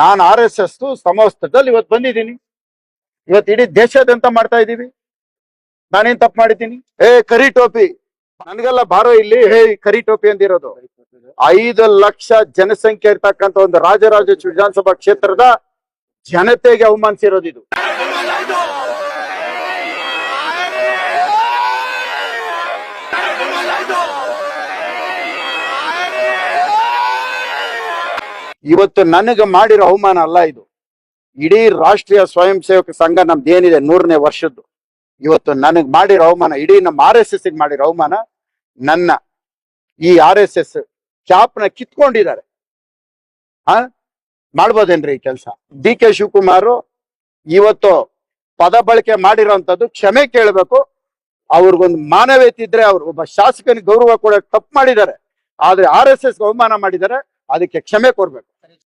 ನಾನು R S S ಸಮವಸ್ತ್ರದಲ್ಲಿ ಇವತ್ತು ಬಂದಿದ್ದೀನಿ. ಇವತ್ತು ಇಡೀ ದೇಶದಂತ ಮಾಡ್ತಾ ಇದ್ದೀವಿ. ನಾನೇನ್ ತಪ್ಪು ಮಾಡಿದ್ದೀನಿ? ಏ ಕರಿ ಟೋಪಿ. ನನ್ಗೆಲ್ಲ ಬಾರೋ ಇಲ್ಲಿ. ಹೇ ಕರಿ ಟೋಪಿ ಅಂದಿರೋದು. ಐದು ಲಕ್ಷ ಜನಸಂಖ್ಯೆ ಇರ್ತಕ್ಕಂತ ಒಂದು ರಾಜರಾಜ ವಿಧಾನಸಭಾ ಕ್ಷೇತ್ರದ ಜನತೆಗೆ ಅವಮಾನಿಸಿರೋದು ಇದು. ಇವತ್ತು ನನಗೆ ಮಾಡಿರೋ ಅವಮಾನ ಅಲ್ಲ ಇದು. ಇಡೀ ರಾಷ್ಟ್ರೀಯ ಸ್ವಯಂ ಸೇವಕ ಸಂಘ ನಮ್ದು ಏನಿದೆ ನೂರನೇ ವರ್ಷದ್ದು. ಇವತ್ತು ನನಗೆ ಮಾಡಿರೋ ಅವಮಾನ, ಇಡೀ ನಮ್ಮ ಆರ್ ಎಸ್ ಎಸ್ ಮಾಡಿರೋ ಅವಮಾನ ನನ್ನ ಈ ಆರ್ ಎಸ್ ಎಸ್ ಚಾಪ್ನ ಕಿತ್ಕೊಂಡಿದ್ದಾರೆ. ಆ ಮಾಡ್ಬೋದೇನ್ರಿ ಈ ಕೆಲಸ? ಡಿ ಕೆ ಶಿವಕುಮಾರ್ ಇವತ್ತು ಪದ ಬಳಕೆ ಮಾಡಿರೋಂಥದ್ದು ಕ್ಷಮೆ ಕೇಳಬೇಕು. ಅವ್ರಿಗೊಂದು ಮಾನವೀಯತೆ ಇದ್ರೆ ಅವ್ರು ಒಬ್ಬ ಶಾಸಕನಿಗೆ ಗೌರವ ಕೊಡೋಕೆ ತಪ್ಪು ಮಾಡಿದ್ದಾರೆ. ಆದ್ರೆ ಆರ್ ಎಸ್ ಎಸ್ ಅವಮಾನ ಮಾಡಿದ್ದಾರೆ. ಅದಕ್ಕೆ ಕ್ಷಮೆ ಕೊಡ್ಬೇಕು.